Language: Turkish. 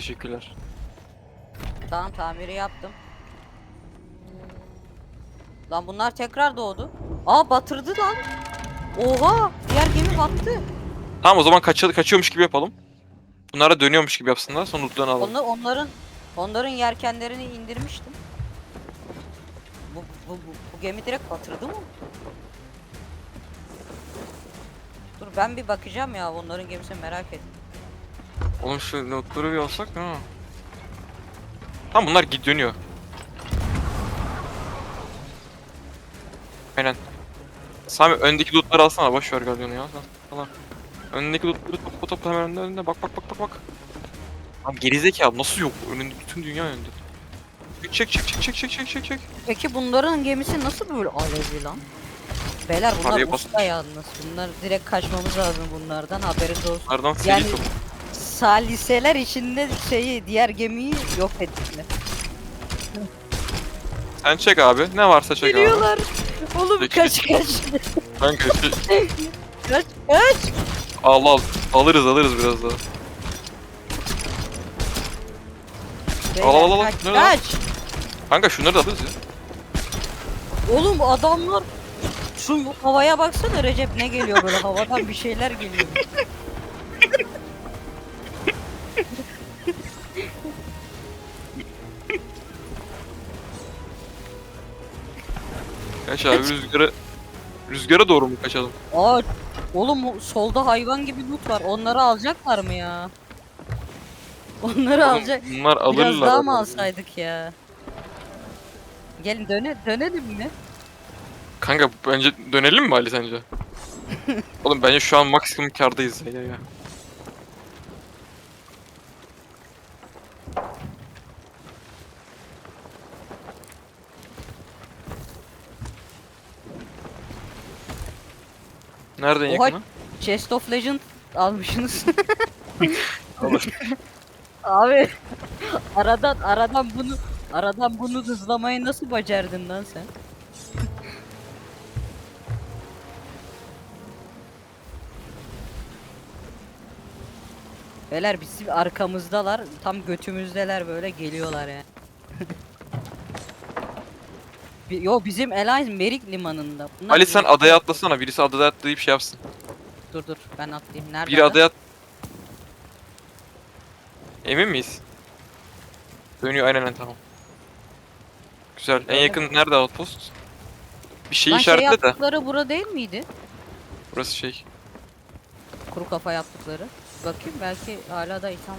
Teşekkürler. Tamam tamiri yaptım. Lan bunlar tekrar doğdu. Aa batırdı lan. Oha diğer gemi battı. Tamam o zaman kaça- kaçıyormuş gibi yapalım. Bunlara dönüyormuş gibi yapsınlar sonra lootlarını alalım. Onlar, onların onların yelkenlerini indirmiştim. Bu, bu, bu, bu gemi direkt batırdı mı? Dur ben bir bakacağım ya onların gemisini merak ettim. Oğlum şu lootları bir alsak ha. Tamam bunlar git dönüyor. Aynen. Sami öndeki lootları alsana boş ver Galyon'u ya. Al. Öndeki lootları topla topla hemen önünde önünde bak bak bak bak bak. Abi gerizekalı nasıl yok? Önünde bütün dünya önünde. Çek çek çek çek çek çek çek çek. Peki bunların gemisi nasıl böyle alevli lan? Beyler bunlar Araya usta basmış. yalnız. Bunlar direkt kaçmamız lazım bunlardan haberiniz olsun. Seri Yani- top. Saliseler içinde şeyi diğer gemiyi yok ettiler. Sen çek abi. Ne varsa çek abi. Geliyorlar. Oğlum Peki. kaç kaç. Kanka şey, kaç kaç. al al. Alırız alırız biraz daha. Beyler, al, al. Kaç, Nerede lan? kaç. Kanka şunları da alırız ya. Oğlum adamlar şu havaya baksana Recep ne geliyor böyle havadan bir şeyler geliyor. Kaç abi rüzgara rüzgara doğru mu kaçalım? Aa oğlum solda hayvan gibi loot var. Onları alacaklar mı ya? Onları Oğlum, alacak. bunlar alırlar. Biraz daha mı alsaydık ya? Gelin döne dönelim mi? Kanka bence dönelim mi Ali sence? Oğlum bence şu an maksimum kardayız ya ya. Nereden Oha. yakını? Chest of Legend almışsınız. Abi aradan aradan bunu aradan bunu hızlamayı nasıl becerdin lan sen? Beyler bizim arkamızdalar, tam götümüzdeler böyle geliyorlar ya. Bi- Yo bizim Alliance Merik limanında. Bunlar Ali sen Merik- adaya atlasana. Birisi adaya atlayıp şey yapsın. Dur dur ben atlayayım. Nerede? Biri adam? adaya at... Emin miyiz? Dönüyor aynen aynen, tamam. Güzel. En yakın nerede outpost? Bir şey Lan işaretle de. yaptıkları bura değil miydi? Burası şey. Kuru kafa yaptıkları. Bakayım belki hala da itham.